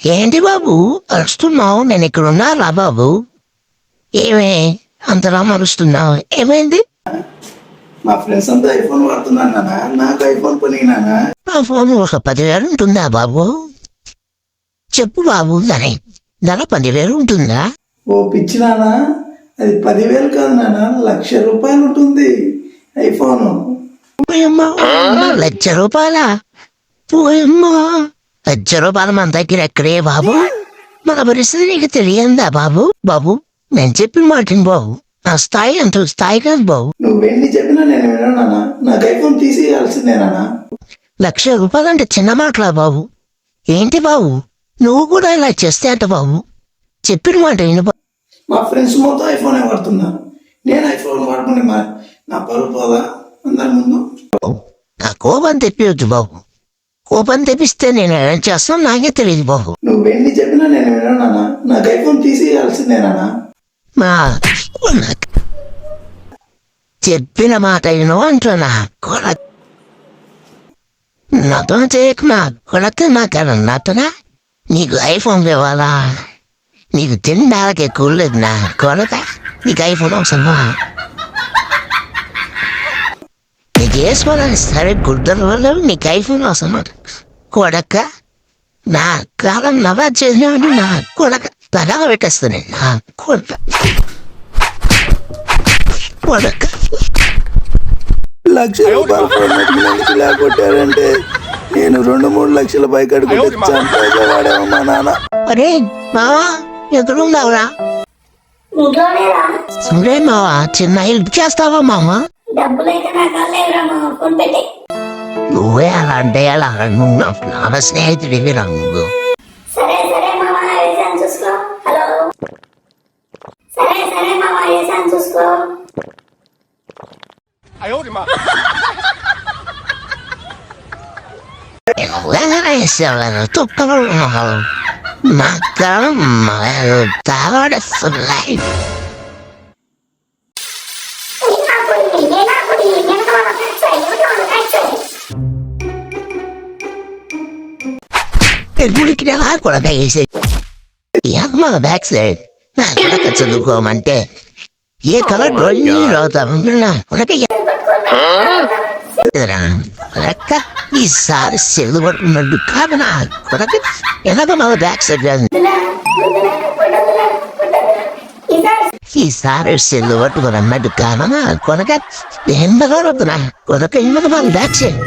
ఏంటి బాబు? అరుస్తున్నావు నేను ఇక్కడ ఉన్నారా బాబు. ఏమే? అంతలా మరుస్తున్నావు. ఏమైంది? మా ఫ్రెండ్స్ అంతా ఐఫోన్ వాడుతున్నాను నానా. నాకు ఐఫోన్ కొని నానా. నా ఫోన్ ఒక పదివేలు ఉంటుందా బాబు? చెప్పు బాబు ధర ధర పదివేలు ఉంటుందా? ఓ పిచ్చి నానా. అది పదివేలు కాదు నానా లక్ష రూపాయలు ఉంటుంది. ఐఫోన్. లక్ష రూపాయల. పోయమ్మా లక్ష రూపాయలు మన దగ్గర ఎక్కడే బాబు? మన పరిస్థితి నీకు తెలియందా బాబు? బాబు నేను చెప్పిన మాటని బాబు. నా స్థాయి అంత స్థాయి కాదు బాబు. చెప్పినా నేను వినను నాకు ఐఫోన్ తీసి ఇవ్వాల్సిందే నానా లక్ష రూపాయలంటే చిన్న మాటలా బాబు. ఏంటి బాబు? నువ్వు కూడా ఇలా చేస్తే అంట బాబు. చెప్పిన మాట విను బాబు. మా ఫ్రెండ్స్ మొత్తం ఐఫోనే వాడుతున్నారు. నేను ఐఫోన్ వాడుకుని నా పరువు పోదా? అందరి ముందు. నా కోపం తెప్పివద్దు బాబు. కోపం తెప్పిస్తే నేను ఏం చేస్తాను నాకే తెలియదు బాబు. నువ్వు ఎన్ని చెప్పినా నేను వినను నానా నాకు ఐఫోన్ తీసి ఇవ్వాల్సిందే నానా మా నాకు. చెప్పిన మాట విను అంటున్నా కొడ. నాతో చేయకు మా కొడక నాకన్నా నాతోనా? నీకు ఐఫోన్ ఇవ్వాలా? నీకు తినడానికి ఎక్కువ లేదు నా కొడక. నీకు ఐఫోన్ అవసరమా? నీకు వేసుకోవాలని సరే గుడ్డల వల్ల నీకు ఐఫోన్ అవసరమా కొడక నా కాలం నవా చేసినాడు నా కొడక తలా పెట్టేస్తాను నా కొడక. కొడక. లక్ష రూపాయలు ఫోన్ పెట్టుకునేందుకు ఇలా కొట్టారంటే నేను రెండు మూడు లక్షల బైక్ అడుగుతే చంపేగా వాడేమో మా నాన్న. అరే మావా ఎదురున్నావురా సరే మావా చిన్న హెల్ప్ చేస్తావా మామ డబ్బులైతే నా కాలేదురా మా ఫోన్ పెట్టి నువ్వే అలా అంటే అలా నువ్వు నా ప్రాణ స్నేహితుడివి రా నువ్వు సరే సరే మామ వేసాను చూసుకో హలో సరే సరే మామ వేసాను చూసుకో నువ్వెలా వేసేవాళ్ళు తుక్కలు ఉన్నావు మాత్రం తాగడుస్తున్నాయి ఎగుడికి కూడా వేసే అమ్మ బ్యాక్ సైడ్ నా కొడక చదువుకోమంటే ఏ కలర్ డ్రాయింగ్ రావుతా కొడక కొడక ఈసారి సెల్లు పట్టుకున్నట్టు కాదు నా కొడక ఎలాగో మన బ్యాక్ సైడ్. ఈసారి సెల్లు పట్టుకుని అన్నట్టు కాదు నా కొనక ఎంతగా వద్దు నా కొనక ఎందుకు మన బ్యాక్ సైడ్